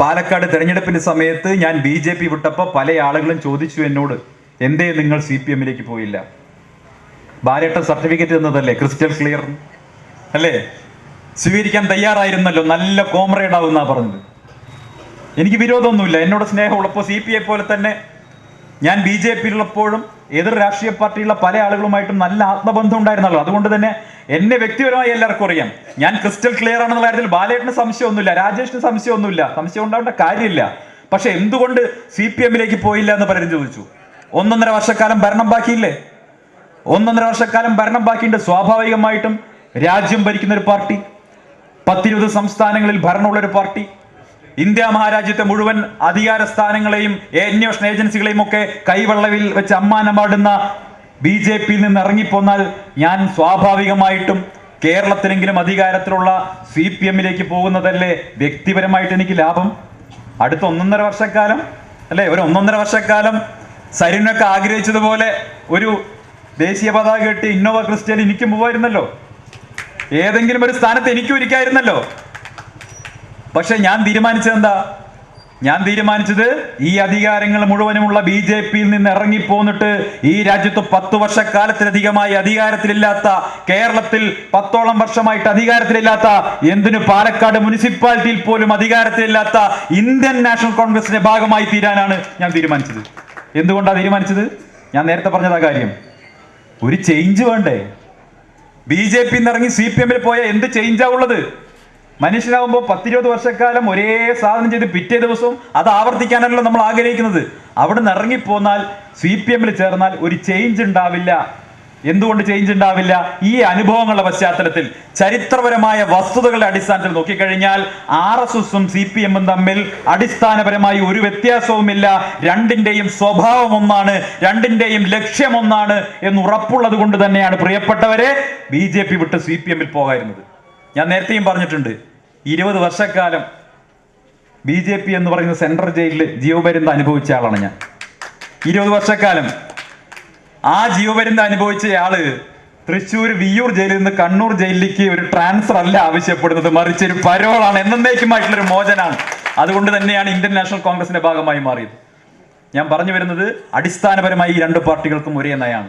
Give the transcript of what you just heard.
പാലക്കാട് തെരഞ്ഞെടുപ്പിന്റെ സമയത്ത് ഞാൻ ബി ജെ പി വിട്ടപ്പോൾ പല ആളുകളും ചോദിച്ചു എന്നോട് എന്തേ നിങ്ങൾ സി പി എമ്മിലേക്ക് പോയില്ല? ബാലേട്ട സർട്ടിഫിക്കറ്റ് തന്നതല്ലേ? ക്രിസ്റ്റൽ ക്ലിയർ അല്ലേ? സ്വീകരിക്കാൻ തയ്യാറായിരുന്നല്ലോ നല്ല കോമ്രേഡ് ആവുന്നാ പറഞ്ഞത്. എനിക്ക് വിരോധമൊന്നുമില്ല. എന്നോട് സ്നേഹമുള്ളപ്പോൾ സി പി ഐ പോലെ തന്നെ ഞാൻ ബി ജെ പിയിലുള്ളപ്പോഴും എതിർ രാഷ്ട്രീയ പാർട്ടിയുള്ള പല ആളുകളുമായിട്ടും നല്ല ആത്മബന്ധം ഉണ്ടായിരുന്നല്ലോ. അതുകൊണ്ട് തന്നെ എന്നെ വ്യക്തിപരമായി എല്ലാവർക്കും അറിയാം. ഞാൻ ക്രിസ്റ്റൽ ക്ലിയർ ആണെന്നുള്ള കാര്യത്തിൽ ബാലേട്ടന് സംശയമൊന്നുമില്ല രാജേഷിന് സംശയമൊന്നുമില്ല. സംശയം ഉണ്ടാവേണ്ട കാര്യമില്ല. പക്ഷെ എന്തുകൊണ്ട് സി പി എമ്മിലേക്ക് പോയില്ല എന്ന് പലരും ചോദിച്ചു. ഒന്നൊന്നര വർഷക്കാലം ഭരണം ബാക്കിയില്ലേ? ഒന്നൊന്നര വർഷക്കാലം ഭരണം ബാക്കിയുണ്ട്. സ്വാഭാവികമായിട്ടും രാജ്യം ഭരിക്കുന്ന ഒരു പാർട്ടി പത്തിരുപത് സംസ്ഥാനങ്ങളിൽ ഭരണമുള്ള ഒരു പാർട്ടി ഇന്ത്യ മഹാരാജ്യത്തെ മുഴുവൻ അധികാര സ്ഥാനങ്ങളെയും അന്വേഷണ ഏജൻസികളെയും ഒക്കെ കൈവെള്ളവിൽ വെച്ച് അമ്മാനമാടുന്ന ബി ജെ പിയിൽ നിന്ന് ഇറങ്ങിപ്പോന്നാൽ ഞാൻ സ്വാഭാവികമായിട്ടും കേരളത്തിലെങ്കിലും അധികാരത്തിലുള്ള സി പി എമ്മിലേക്ക് പോകുന്നതല്ലേ വ്യക്തിപരമായിട്ട് എനിക്ക് ലാഭം? അടുത്ത ഒന്നൊന്നര വർഷക്കാലം അല്ലെ? ഒരു ഒന്നൊന്നര വർഷക്കാലം സരിനൊക്കെ ആഗ്രഹിച്ചതുപോലെ ഒരു ദേശീയ പതാക കെട്ടി ഇന്നോവ ക്രിസ്റ്റൽ എനിക്കും പോവായിരുന്നല്ലോ. ഏതെങ്കിലും ഒരു സ്ഥാനത്ത് എനിക്കും ഇരിക്കായിരുന്നല്ലോ. പക്ഷെ ഞാൻ തീരുമാനിച്ചത് എന്താ? ഞാൻ തീരുമാനിച്ചത് ഈ അധികാരങ്ങൾ മുഴുവനുമുള്ള ബി ജെ പിയിൽ നിന്ന് ഇറങ്ങിപ്പോന്നിട്ട് ഈ രാജ്യത്ത് പത്തു വർഷക്കാലത്തിലധികമായി അധികാരത്തിലില്ലാത്ത കേരളത്തിൽ പത്തോളം വർഷമായിട്ട് അധികാരത്തിലില്ലാത്ത എന്തിനു പാലക്കാട് മുനിസിപ്പാലിറ്റിയിൽ പോലും അധികാരത്തിലില്ലാത്ത ഇന്ത്യൻ നാഷണൽ കോൺഗ്രസിന്റെ ഭാഗമായി തീരാനാണ് ഞാൻ തീരുമാനിച്ചത്. എന്തുകൊണ്ടാണ് തീരുമാനിച്ചത്? ഞാൻ നേരത്തെ പറഞ്ഞതാ കാര്യം. ഒരു ചേഞ്ച് വേണ്ടേ? ബി ജെ പി ഇറങ്ങി സി പി എമ്മിൽ പോയ എന്ത് ചേഞ്ചാ ഉള്ളത്? മനുഷ്യനാവുമ്പോൾ പത്തിരുപത് വർഷക്കാലം ഒരേ സാധനം ചെയ്ത് പിറ്റേ ദിവസവും അത് ആവർത്തിക്കാനല്ലോ നമ്മൾ ആഗ്രഹിക്കുന്നത്. അവിടെ നിന്ന് ഇറങ്ങിപ്പോന്നാൽ സി പി എമ്മിൽ ചേർന്നാൽ ഒരു ചേഞ്ച് ഉണ്ടാവില്ല. എന്തുകൊണ്ട് ചേഞ്ച് ഉണ്ടാവില്ല? ഈ അനുഭവങ്ങളുടെ പശ്ചാത്തലത്തിൽ ചരിത്രപരമായ വസ്തുതകളുടെ അടിസ്ഥാനത്തിൽ നോക്കിക്കഴിഞ്ഞാൽ ആർ എസ് എസും സി പി എമ്മും തമ്മിൽ അടിസ്ഥാനപരമായി ഒരു വ്യത്യാസവുമില്ല. രണ്ടിന്റെയും സ്വഭാവം ഒന്നാണ് രണ്ടിന്റെയും ലക്ഷ്യം ഒന്നാണ് എന്ന് ഉറപ്പുള്ളത് കൊണ്ട് തന്നെയാണ് പ്രിയപ്പെട്ടവരെ ബി ജെ പി വിട്ട് സി പി എമ്മിൽ പോകായിരുന്നത്. ഞാൻ നേരത്തെയും പറഞ്ഞിട്ടുണ്ട് ഇരുപത് വർഷക്കാലം ബി ജെ പി എന്ന് പറയുന്ന സെൻട്രൽ ജയിലിൽ ജീവപര്യന്തം അനുഭവിച്ച ആളാണ് ഞാൻ. ഇരുപത് വർഷക്കാലം ആ ജീവപര്യന്തം അനുഭവിച്ചയാൾ തൃശ്ശൂർ വിയൂർ ജയിലിൽ നിന്ന് കണ്ണൂർ ജയിലിലേക്ക് ഒരു ട്രാൻസ്ഫർ അല്ല ആവശ്യപ്പെടുന്നത്. മറിച്ച് ഒരു പരോളാണ്. എന്നേക്കുമായിട്ടുള്ള ഒരു മോചനാണ്. അതുകൊണ്ട് തന്നെയാണ് ഇന്ത്യൻ നാഷണൽ കോൺഗ്രസിന്റെ ഭാഗമായി മാറിയത്. ഞാൻ പറഞ്ഞു വരുന്നത് അടിസ്ഥാനപരമായി ഈ രണ്ട് പാർട്ടികൾക്കും ഒരേ നയാണ്